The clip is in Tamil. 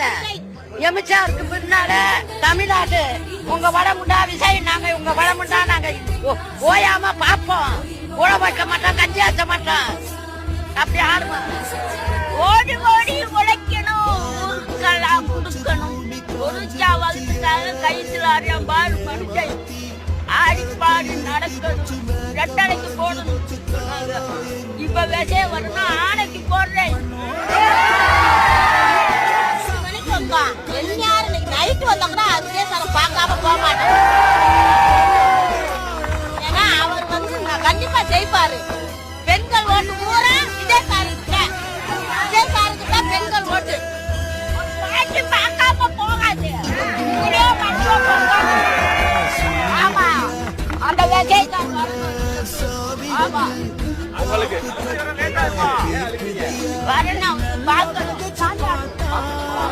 சொன்னேன் எமிச்சாருக்கு பின்னால தமிழ்நாடு. உங்க வடமுண்டா விசை நாங்க உங்க வடமுண்டா நாங்க ஓயாம பாப்போம் உழ வைக்க மாட்டோம் கஞ்சி ஆச்ச மாட்டோம். அப்படி ஆடுமா? ஓடி ஓடி உழைக்கணும். ஊருக்கெல்லாம் கொடுக்கணும். கைத்துல அறியாம பாரு மனுஷை ஆடி பாடி நடக்கணும். ரெட்டலைக்கு போடணும். இப்ப விஷயம் வரணும். இன்னைக்கு நைட்டு சார் பார்க்காம போக மாட்டேன். ஏன்னா அவர் வந்து நான் கண்டிப்பா ஜெயிப்பாரு. பெண்கள் ஓட்டு பூரா இதே சாருக்கு தான். இதே சாருக்கு தான் பெண்கள் ஓட்டு. பாட்டி பார்க்காம போகாது. ஆமா. அந்த விசை தான் ஆமா.